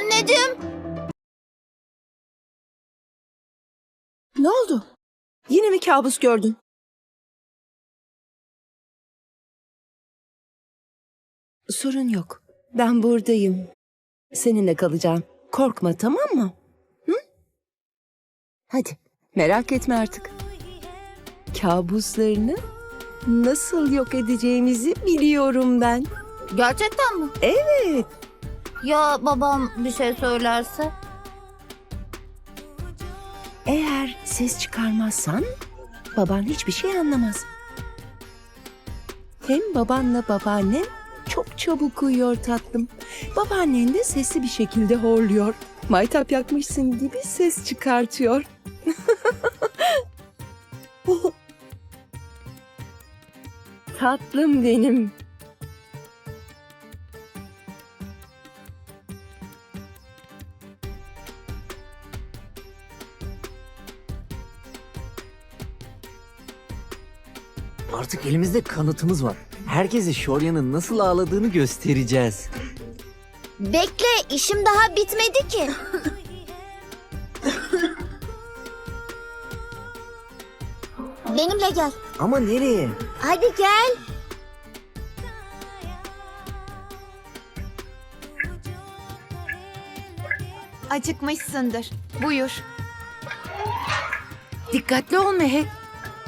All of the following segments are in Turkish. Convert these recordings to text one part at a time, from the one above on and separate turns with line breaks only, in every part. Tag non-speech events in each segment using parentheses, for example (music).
Anne! Anneciğim!
Ne oldu? Yine mi kabus gördün? Sorun yok. Ben buradayım. Seninle kalacağım. Korkma tamam mı? Hı? Hadi merak etme artık. Kabuslarını nasıl yok edeceğimizi biliyorum ben.
Gerçekten mi?
Evet.
Ya babam bir şey söylerse?
Eğer ses çıkarmazsan baban hiçbir şey anlamaz. Hem babanla babaannen çok çabuk uyuyor tatlım. Babaannen de sesli bir şekilde horluyor. Maytap yakmışsın gibi ses çıkartıyor. (laughs) tatlım benim.
Artık elimizde kanıtımız var. Herkese Shorya'nın nasıl ağladığını göstereceğiz.
Bekle, işim daha bitmedi ki. Benimle gel.
Ama nereye?
Hadi gel.
Acıkmışsındır. Buyur.
Dikkatli ol Mehek.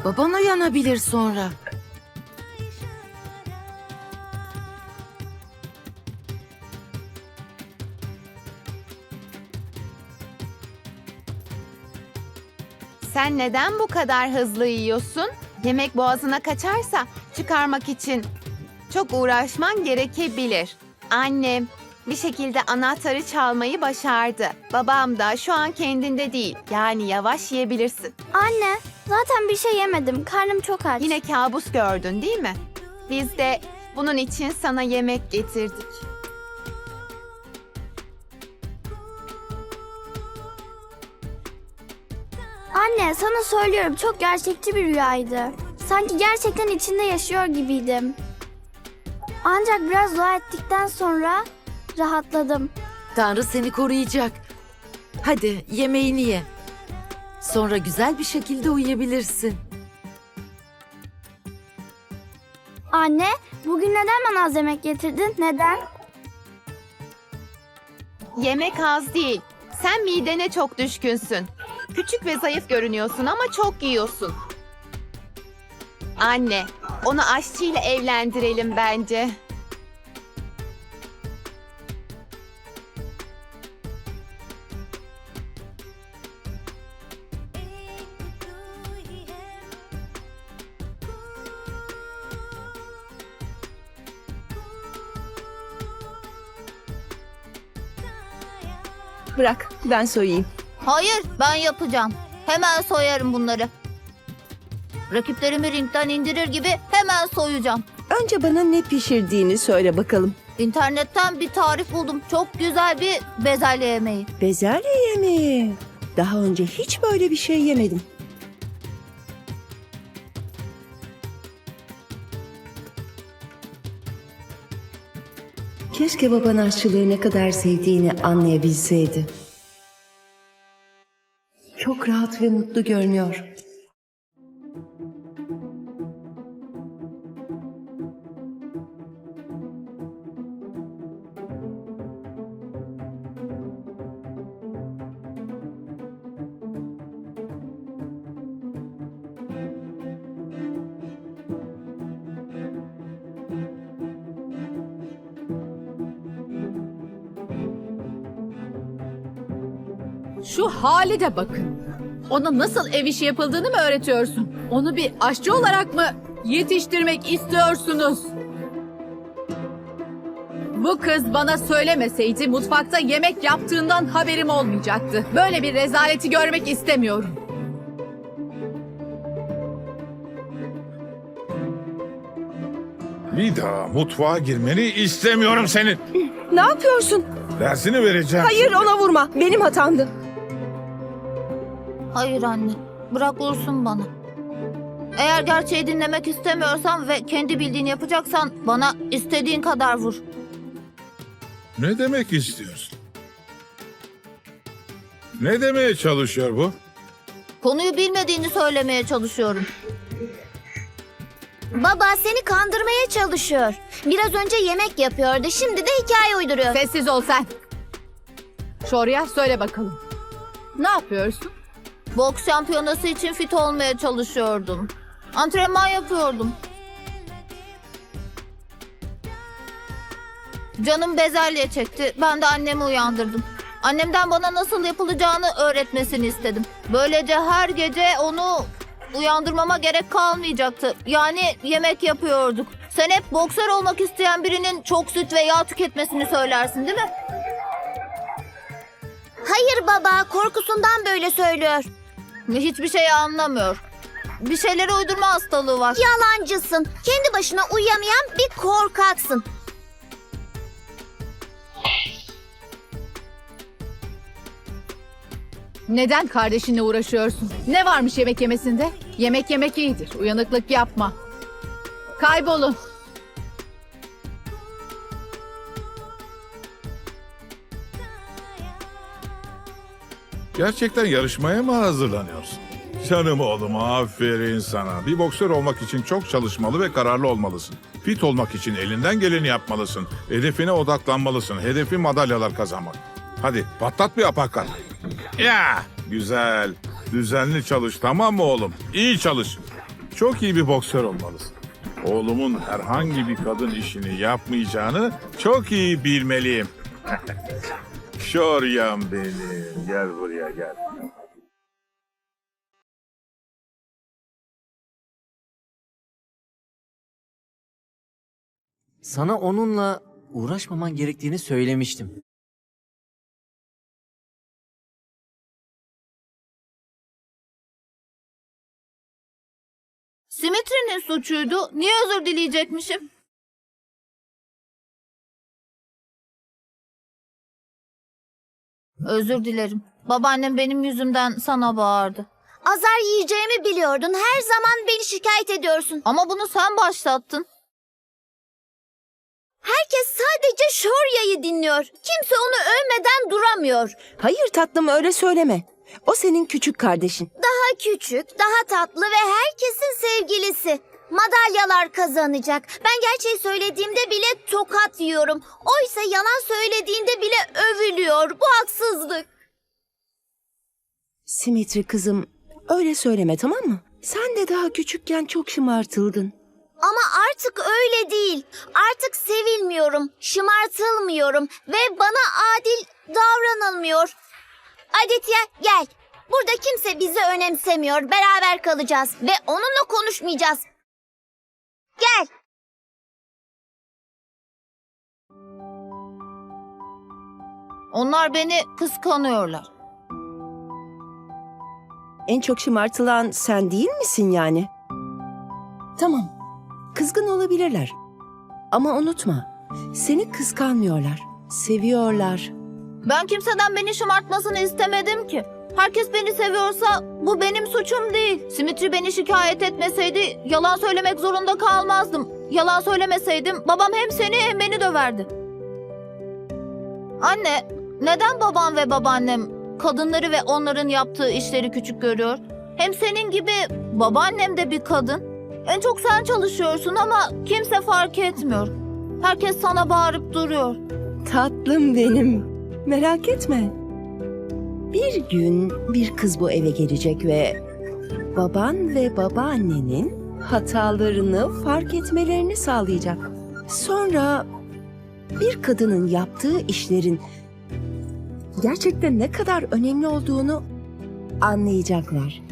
Baban uyanabilir sonra.
Sen neden bu kadar hızlı yiyorsun? Yemek boğazına kaçarsa çıkarmak için çok uğraşman gerekebilir. Annem bir şekilde anahtarı çalmayı başardı. Babam da şu an kendinde değil. Yani yavaş yiyebilirsin.
Anne, zaten bir şey yemedim. Karnım çok aç.
Yine kabus gördün değil mi? Biz de bunun için sana yemek getirdik.
Anne sana söylüyorum çok gerçekçi bir rüyaydı. Sanki gerçekten içinde yaşıyor gibiydim. Ancak biraz dua ettikten sonra rahatladım.
Tanrı seni koruyacak. Hadi yemeğini ye. Sonra güzel bir şekilde uyuyabilirsin.
Anne bugün neden bana az yemek getirdin? Neden?
Yemek az değil. Sen midene çok düşkünsün. Küçük ve zayıf görünüyorsun ama çok yiyorsun. Anne, onu aşçıyla evlendirelim bence.
Bırak ben soyayım.
Hayır, ben yapacağım. Hemen soyarım bunları. Rakiplerimi ringden indirir gibi hemen soyacağım.
Önce bana ne pişirdiğini söyle bakalım.
İnternetten bir tarif buldum. Çok güzel bir bezelye yemeği.
Bezelye yemeği. Daha önce hiç böyle bir şey yemedim. Keşke baban aşçılığı ne kadar sevdiğini anlayabilseydi. Çok rahat ve mutlu görünüyor.
Şu hali de bakın. Ona nasıl ev işi yapıldığını mı öğretiyorsun? Onu bir aşçı olarak mı yetiştirmek istiyorsunuz? Bu kız bana söylemeseydi mutfakta yemek yaptığından haberim olmayacaktı. Böyle bir rezaleti görmek istemiyorum.
Bir daha mutfağa girmeni istemiyorum senin.
Ne yapıyorsun?
Dersini vereceğim.
Hayır ona vurma. Benim hatamdı.
Hayır anne, bırak vursun bana. Eğer gerçeği dinlemek istemiyorsan ve kendi bildiğini yapacaksan bana istediğin kadar vur.
Ne demek istiyorsun? Ne demeye çalışıyor bu?
Konuyu bilmediğini söylemeye çalışıyorum.
Baba seni kandırmaya çalışıyor. Biraz önce yemek yapıyordu. Şimdi de hikaye uyduruyor.
Sessiz ol sen. Şorya söyle bakalım. Ne yapıyorsun?
Boks şampiyonası için fit olmaya çalışıyordum. Antrenman yapıyordum. Canım bezelye çekti. Ben de annemi uyandırdım. Annemden bana nasıl yapılacağını öğretmesini istedim. Böylece her gece onu uyandırmama gerek kalmayacaktı. Yani yemek yapıyorduk. Sen hep boksör olmak isteyen birinin çok süt ve yağ tüketmesini söylersin değil mi?
Hayır baba korkusundan böyle söylüyor.
Hiçbir şey anlamıyor. Bir şeyleri uydurma hastalığı var.
Yalancısın. Kendi başına uyuyamayan bir korkaksın.
Neden kardeşinle uğraşıyorsun? Ne varmış yemek yemesinde? Yemek yemek iyidir. Uyanıklık yapma. Kaybolun.
Gerçekten yarışmaya mı hazırlanıyorsun? Canım oğlum aferin sana. Bir boksör olmak için çok çalışmalı ve kararlı olmalısın. Fit olmak için elinden geleni yapmalısın. Hedefine odaklanmalısın. Hedefi madalyalar kazanmak. Hadi patlat bir apakat. Ya güzel. Düzenli çalış tamam mı oğlum? İyi çalış. Çok iyi bir boksör olmalısın. Oğlumun herhangi bir kadın işini yapmayacağını çok iyi bilmeliyim. (laughs) Şoryam benim. Gel buraya gel.
Sana onunla uğraşmaman gerektiğini söylemiştim.
Simitri'nin suçuydu. Niye özür dileyecekmişim? Özür dilerim. Babaannem benim yüzümden sana bağırdı.
Azar yiyeceğimi biliyordun. Her zaman beni şikayet ediyorsun.
Ama bunu sen başlattın.
Herkes sadece Şorya'yı dinliyor. Kimse onu övmeden duramıyor.
Hayır tatlım öyle söyleme. O senin küçük kardeşin.
Daha küçük, daha tatlı ve herkesin. Madalyalar kazanacak. Ben gerçeği söylediğimde bile tokat yiyorum. Oysa yalan söylediğinde bile övülüyor. Bu haksızlık.
Simitri kızım öyle söyleme tamam mı? Sen de daha küçükken çok şımartıldın.
Ama artık öyle değil. Artık sevilmiyorum, şımartılmıyorum ve bana adil davranılmıyor. Aditya gel. Burada kimse bizi önemsemiyor. Beraber kalacağız ve onunla konuşmayacağız. Gel.
Onlar beni kıskanıyorlar.
En çok şımartılan sen değil misin yani? Tamam. Kızgın olabilirler. Ama unutma. Seni kıskanmıyorlar. Seviyorlar.
Ben kimseden beni şımartmasını istemedim ki. Herkes beni seviyorsa bu benim suçum değil. Simitri beni şikayet etmeseydi yalan söylemek zorunda kalmazdım. Yalan söylemeseydim babam hem seni hem beni döverdi. Anne, neden babam ve babaannem kadınları ve onların yaptığı işleri küçük görüyor? Hem senin gibi babaannem de bir kadın. En çok sen çalışıyorsun ama kimse fark etmiyor. Herkes sana bağırıp duruyor.
Tatlım benim. Merak etme. Bir gün bir kız bu eve gelecek ve baban ve babaannenin hatalarını fark etmelerini sağlayacak. Sonra bir kadının yaptığı işlerin gerçekten ne kadar önemli olduğunu anlayacaklar.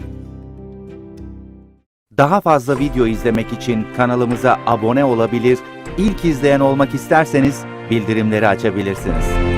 Daha fazla video izlemek için kanalımıza abone olabilir, ilk izleyen olmak isterseniz bildirimleri açabilirsiniz.